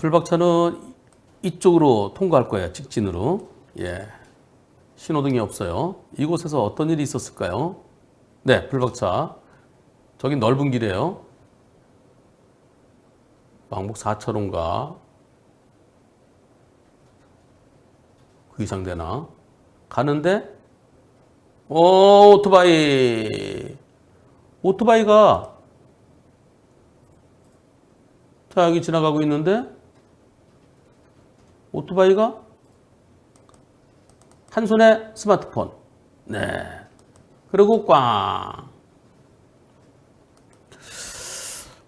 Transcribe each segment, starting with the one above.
불박차는 이쪽으로 통과할 거예요. 직진으로. 예. 신호등이 없어요. 이곳에서 어떤 일이 있었을까요? 네, 불박차. 저기 넓은 길이에요. 왕복 4차로인가? 그 이상 되나? 가는데, 오, 오토바이. 오토바이가, 자, 여기 지나가고 있는데, 오토바이가 한 손에 스마트폰. 네. 그리고 꽝.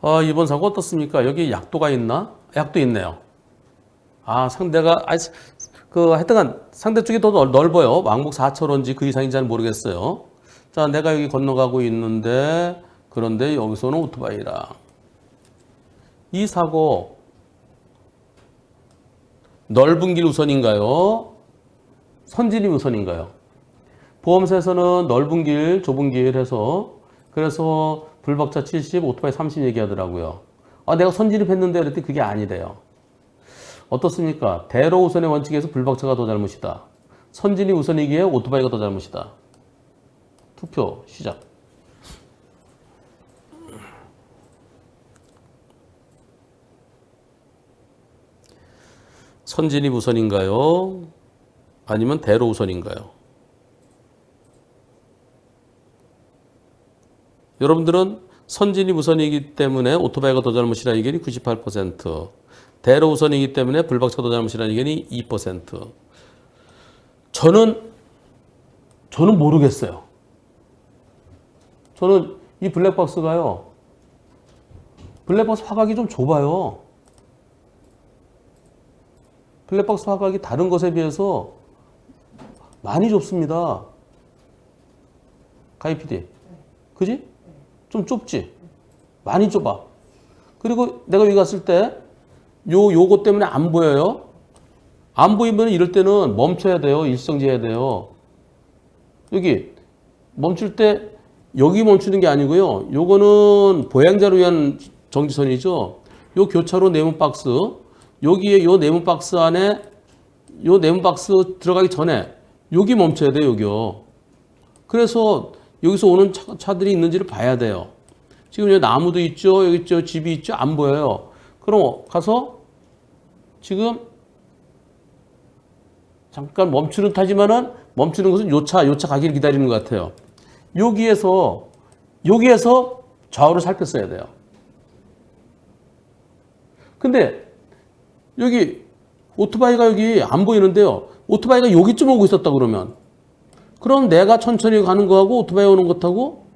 아, 이번 사고 어떻습니까? 여기 약도가 있나? 약도 있네요. 아, 상대가, 아, 그, 하여튼간 상대 쪽이 더 넓- 넓어요. 왕복 4차로인지 그 이상인지 잘 모르겠어요. 자, 내가 여기 건너가고 있는데, 그런데 여기서는 오토바이랑. 이 사고, 넓은 길 우선인가요? 선진이 우선인가요? 보험사에서는 넓은 길, 좁은 길 해서 그래서 불박차 70, 오토바이 30 얘기하더라고요. 아, 내가 선진입했는데 그랬더니 그게 아니래요. 어떻습니까? 대로 우선의 원칙에서 불박차가 더 잘못이다. 선진이 우선이기에 오토바이가 더 잘못이다. 투표 시작. 선진이 우선인가요? 아니면 대로 우선인가요? 여러분들은 선진이 우선이기 때문에 오토바이가 더 잘못이라는 의견이 98%, 대로 우선이기 때문에 불박차가 더 잘못이라는 의견이 2%. 저는 저는 모르겠어요. 저는 이 블랙박스가요. 블랙박스 화각이 좀 좁아요. 블랙박스 화각이 다른 것에 비해서 많이 좁습니다. 가이 PD. 그지? 좀 좁지? 많이 좁아. 그리고 내가 여기 갔을 때, 요, 요거 때문에 안 보여요. 안 보이면 이럴 때는 멈춰야 돼요. 일성지해야 돼요. 여기, 멈출 때, 여기 멈추는 게 아니고요. 요거는 보행자를 위한 정지선이죠. 요 교차로 네모 박스, 여기에 요 네모 박스 안에 요 네모 박스 들어가기 전에 여기 멈춰야 돼요, 여기요. 그래서 여기서 오는 차, 차들이 있는지를 봐야 돼요. 지금 여기 나무도 있죠, 여기 있죠, 집이 있죠, 안 보여요. 그럼 가서 지금 잠깐 멈추는 타지만은 멈추는 것은 요 차, 요 차 가기를 기다리는 것 같아요. 여기에서 여기에서 좌우를 살폈어야 돼요. 근데 여기 오토바이가 여기 안 보이는데요. 오토바이가 여기쯤 오고 있었다 그러면 그럼 내가 천천히 가는 거하고 오토바이 오는 것하고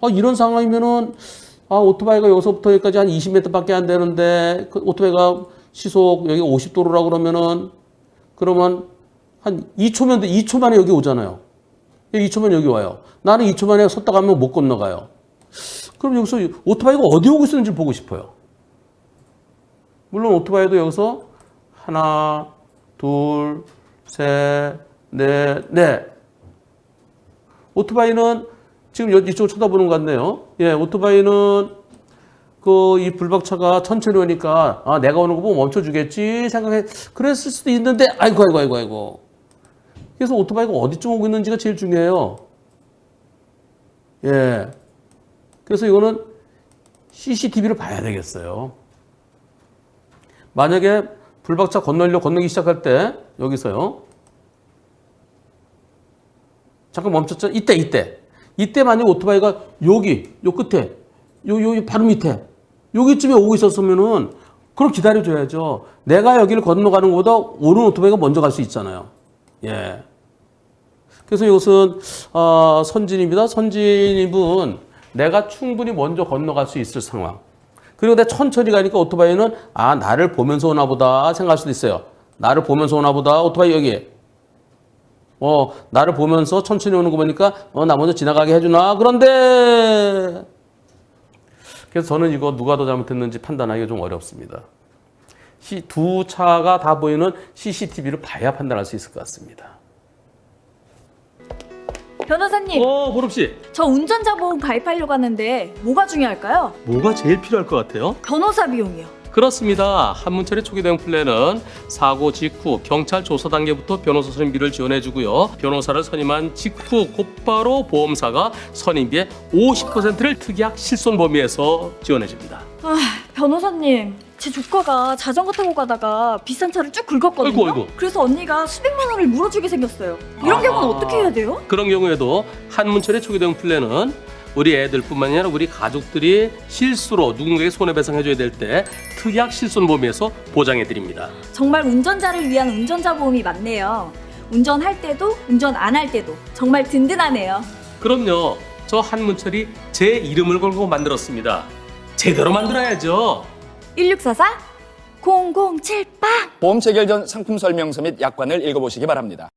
아, 이런 상황이면은 아, 오토바이가 여기서부터 여기까지 한 20m밖에 안 되는데 그 오토바이가 시속 여기 50도로라 그러면은 그러면 한 2초면 돼. 2초 만에 여기 오잖아요. 2초 만에 여기 와요. 나는 2초 만에 섰다 가면 못 건너가요. 그럼 여기서 오토바이가 어디 오고 있었는지 보고 싶어요. 물론 오토바이도 여기서 하나, 둘, 셋, 넷, 넷. 오토바이는 지금 여- 이쪽을 쳐다보는 것 같네요. 예, 오토바이는 그 이 불박차가 천천히 오니까 아 내가 오는 거 보고 멈춰주겠지 생각해 그랬을 수도 있는데 아이고 아이고 아이고 아이고 그래서 오토바이가 어디쯤 오고 있는지가 제일 중요해요. 예. 그래서 이거는 CCTV를 봐야 되겠어요. 만약에 불박차 건너려 건너기 시작할 때 여기서요. 잠깐 멈췄죠? 이때 이때 이때 만약 오토바이가 여기 요 끝에 요 요 바로 밑에 여기쯤에 오고 있었으면은 그럼 기다려줘야죠. 내가 여기를 건너가는 것보다 오른 오토바이가 먼저 갈 수 있잖아요. 예. 그래서 이것은 어, 선진입니다. 선진입은 내가 충분히 먼저 건너갈 수 있을 상황. 그리고 내가 천천히 가니까 오토바이는 아 나를 보면서 오나 보다 생각할 수도 있어요. 나를 보면서 오나 보다 오토바이 여기. 어 나를 보면서 천천히 오는 거 보니까 어 나 먼저 지나가게 해주나 그런데 그래서 저는 이거 누가 더 잘못했는지 판단하기가 좀 어렵습니다. 시- 두 차가 다 보이는 CCTV를 봐야 판단할 수 있을 것 같습니다. 변호사님, 어, 보름 씨. 저 운전자 보험 가입하려고 하는데 뭐가 중요할까요? 뭐가 제일 필요할 것 같아요? 변호사 비용이요. 그렇습니다. 한문철의 초기 대응 플랜은 사고 직후 경찰 조사 단계부터 변호사 선임비를 지원해주고요. 변호사를 선임한 직후 곧바로 보험사가 선임비의 50%를 특약 실손 범위에서 지원해줍니다. 아, 변호사님. 제 조카가 자전거 타고 가다가 비싼 차를 쭉 긁었거든요. 아이고, 아이고. 그래서 언니가 수백만 원을 물어주게 생겼어요. 이런 아. 경우는 어떻게 해야 돼요? 그런 경우에도 한문철의 초기 대응 플랜은 우리 애들뿐만 아니라 우리 가족들이 실수로 누군가에게 손해배상해줘야 될 때 특약 실손 범위에서 보장해 드립니다. 정말 운전자를 위한 운전자 보험이 맞네요. 운전할 때도 운전 안 할 때도 정말 든든하네요. 그럼요. 저 한문철이 제 이름을 걸고 만들었습니다. 제대로 만들어야죠. 1644 0078 보험 체결 전 상품 설명서 및 약관을 읽어보시기 바랍니다.